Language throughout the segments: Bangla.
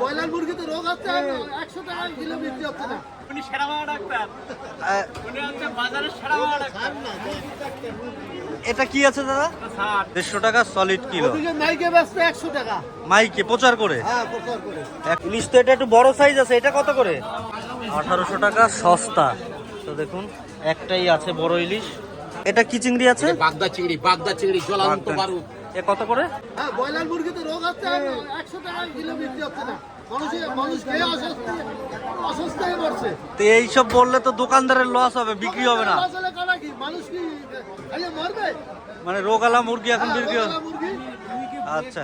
ব্রয়লার মুরগিতে রোগ হচ্ছে একশো টাকা কিলো বিক্রি হচ্ছে না। উনি সেরা বাবা ডাক্তার। উনি হচ্ছে বাজারের সেরা বাবা ডাক্তার। এটা কি আছে দাদা? দেড়শো টাকা সলিড কিলো মাইকে ব্যস্ত একশো টাকা। মাইকে প্রচার করে? হ্যাঁ প্রচার করে। এক ইলিশ তো এটা একটু বড় সাইজ আছে এটা কত করে? আঠারোশো টাকা সস্তা। তো দেখুন একটাই আছে বড় ইলিশ। এটা কি চিংড়ি আছে? বাগদা চিংড়ি বাগদা চিংড়ি জ্বলন্ত বারুদ। এ কত করে? হ্যাঁ ব্রয়লার মুরগিতে রোগ হচ্ছে একশো টাকা কিলো বিক্রি হচ্ছে না। হয়ে তো এইসব বললে তো দোকানদারের লস হবে বিক্রি হবে না। আসলে কারা কি? মানুষ কি খাইয়ে মরবে? মানে রোগালা মুরগি এখন বিক্রি হবে হ্যাঁ, আচ্ছা।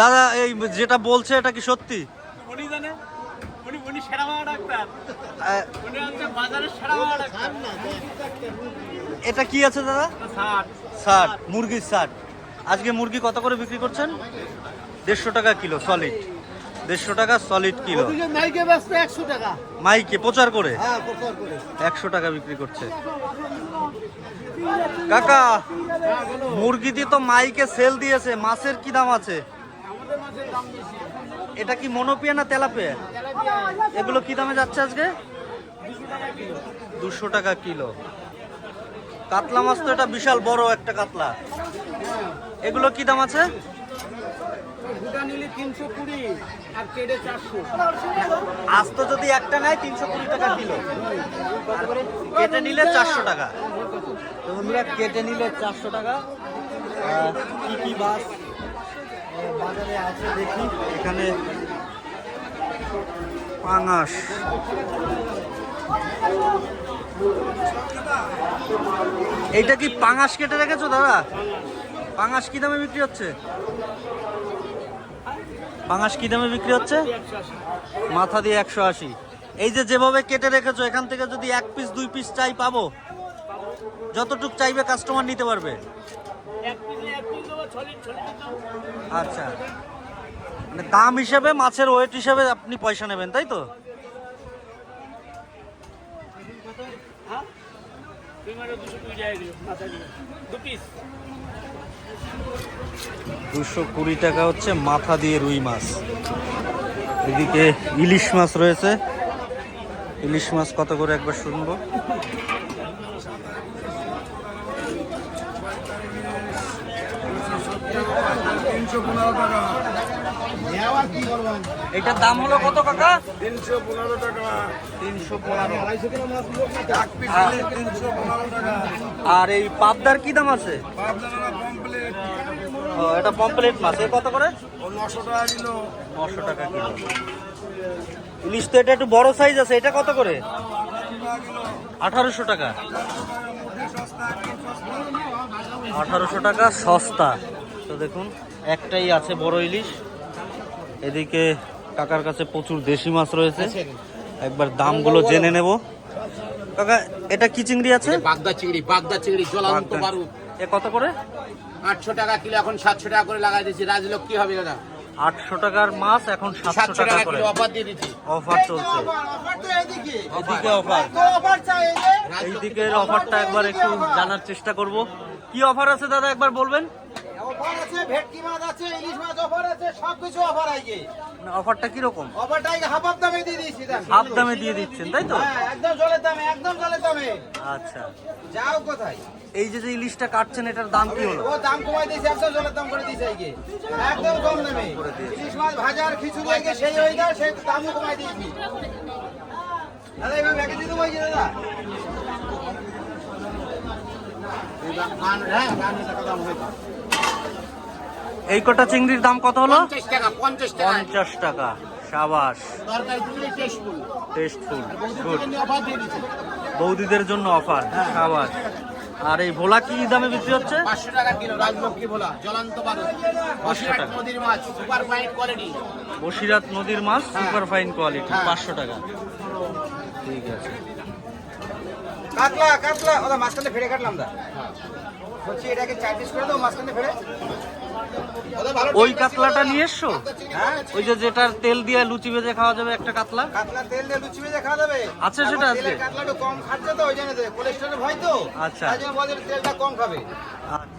দাদা এই যেটা বলছে এটা কি সত্যি? উনি জানে? উনি উনি সেরা ডাক্তার এটা কি আছে দাদা? ষাট। মুরগির ষাট। আজকে মুরগি কত করে বিক্রি করছেন? দেড়শো টাকা কিলো সলিড দেড়শো টাকা সলিড কিলো। মাইকে একশো টাকা। মাইকে প্রচার করে? হ্যাঁ প্রচার করে। একশো টাকা বিক্রি করছে। কাকা মুরগি দিয়ে তো মাইকে সেল দিয়েছে মাছের কি দাম আছে? এটা কি মনোপিয়া না তেলাপিয়া? এগুলো কি দামে যাচ্ছে আজকে? দুশো টাকা কিলো। কাতলা মাছ তো এটা বিশাল বড় একটা কাতলা। এগুলো কি দাম আছে? আজ তো যদি একটা নেয় তিনশো কুড়ি টাকা কিলো। কেটে নিলে চারশো টাকা। তো বন্ধুরা কেটে নিলে চারশো টাকা। কি কি বাস বাজারে আছে দেখি। এখানে পাঙাশ। এইটা কি পাঙাশ কেটে রেখেছো, দাদা? পাঙাশ কি দামে বিক্রি হচ্ছে? পাঙাশ কি দামে বিক্রি হচ্ছে? মাথা দিয়ে একশো আশি। এই যে যেভাবে কেটে রেখেছো, এখান থেকে যদি এক পিস দুই পিস চাই পাবো, যতটুক চাইবে কাস্টমার নিতে পারবে। আচ্ছা। মানে দাম হিসেবে, মাছের ওয়েট হিসেবে আপনি পয়সা নেবেন, তাই তো? দুশো কুড়ি টাকা টাকা হচ্ছে মাথা দিয়ে রুই মাছ। এদিকে ইলিশ মাছ রয়েছে। ইলিশ মাছ কত করে একবার শুনব? এটার দাম হলো কত কাকা? তিনশো পনেরো টাকা। তিনশো পনেরো তিনশো পনেরো টাকা আর এই পাবদার কি দাম আছে? এটা পম্পলেট মাছ। এ কত করে? নশো টাকা কিলো। নশো টাকা কিলো ইলিশ তো এটা একটু বড় সাইজ আছে। এটা কত করে? আঠারোশো টাকা। আঠারোশো টাকা সস্তা। তো দেখুন একটাই আছে বড় ইলিশ। এদিকে কাকার কাছে প্রচুর দেশি মাছ রয়েছে। একবার দামগুলো জেনে নেব। কাকা এটা কি চিংড়ি আছে? বাগদা চিংড়ি বাগদা চিংড়ি জ্বলন্ত। বারুদ এ কত করে? আটশো টাকা কিলো এখন সাতশো টাকা করে লাগাই দিয়েছি। দিচ্ছি রাজলক্ষ্মী হবে দাদা। আটশো টাকার মাছ এখন সাতশো টাকা টাকা করে। অফার দিয়ে দিচ্ছি অফার চলছে। এদিকে অফার এই দিকের অফারটা একবার একটু জানার চেষ্টা করব। কি অফার আছে দাদা একবার বলবেন? অফার আছে ভেটকি মাছ আছে ইলিশ মাছ অফার আছে সব কিছু অফার আছে অফারটা কি রকম অফারটা হাফ হাফ দামে দিয়ে দিয়েছি হাফ দামে দিয়ে দিচ্ছেন তাই তো? হ্যাঁ একদম জলের দামে একদম জলের দামে। আচ্ছা। যাও কোথায়? এই যে যে ইলিশটা কাটছেন এটার দাম কি হলো? ও দাম কমাই দিয়েছে একদম জলের দাম করে দিয়েছে আজকে একদম কম দামে। ইলিশ মাছ ভাজার খিচুড়ি আজকে সেই হয়ে যায় সেই দামও কমাই দিয়েছি। দাদা এবার ব্যাগে দিয়ে দেবো দাদা। হ্যাঁ গান টাকা দাম হয়েছে এই কটা চিংড়ির দাম কত হলো? পঞ্চাশ টাকা সাবাস। টেস্টফুল গুড বৌদিদের জন্য অফার সাবাস। আর এই ভোলা কি দামে বিক্রি হচ্ছে? পাঁচশো টাকা কিলো রাজলক্ষ্মী ভোলা জ্বলন্ত বারুদ নদীর মাছ সুপার ফাইন কোয়ালিটি বসিরাত নদীর মাছ সুপার ফাইন কোয়ালিটি হ্যাঁ। পাঁচশো টাকা। ঠিক আছে। কাতলা কাতলা ওটা মাঝখানে ফেড়ে কাটলাম দা। বলছি এটাকে চার পিস করে দাও মাঝখানে ভালো ওই কাতলাটা নিয়ে এসছো? হ্যাঁ ওই যে যেটার তেল দিয়ে লুচি ভেজে খাওয়া যাবে একটা কাতলা? কাতলা তেল দিয়ে লুচি ভেজে খাওয়া যাবে। আছে সেটা এখন আজকে? তেলের কাতলা একটু কম খাচ্ছে তো ওই জন্য কোলেস্টেরল ভয় তো। আচ্ছা। তেলটা কম খাবে।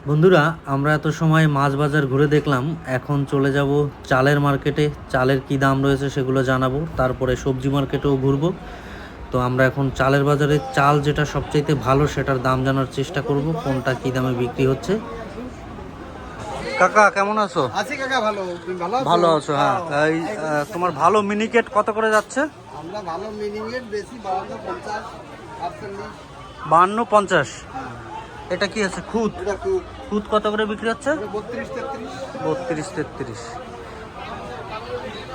বন্ধুরা আমরা এত সময় মাছ বাজার ঘুরে দেখলাম এখন চলে যাব চালের মার্কেটে। চালের কি দাম রয়েছে সেগুলো জানাব তারপরে সবজি মার্কেটেও ঘুরবো। তো আমরা এখন চালের বাজারে চাল যেটা সবচাইতে ভালো সেটার দাম জানার চেষ্টা করব কোনটা কি দামে বিক্রি হচ্ছে। কাকা কেমন আছো? আছি কাকা ভালো। তুমি ভালো আছো? ভালো আছো হ্যাঁ। এই তোমার ভালো মিনিকেট কত করে যাচ্ছে? আমরা ভালো মিনিং এর বেশি বাউন্ন পঞ্চাশ আটচল্লিশ। বাহান্ন পঞ্চাশ। এটা কি আছে? খুদ? এটা খুব খুদ কত করে বিক্রি হচ্ছে? বত্রিশ তেত্রিশ। বত্রিশ তেত্রিশ।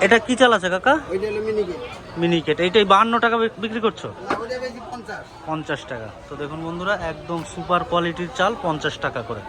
এটা কি চাল আছে কাকা? ওইটা হলো মিনিকেট মিনিকেট এইটাই বাহান্ন টাকা বিক্রি করছ? পঞ্চাশ। টাকা। তো দেখুন বন্ধুরা একদম সুপার কোয়ালিটির চাল পঞ্চাশ টাকা করে।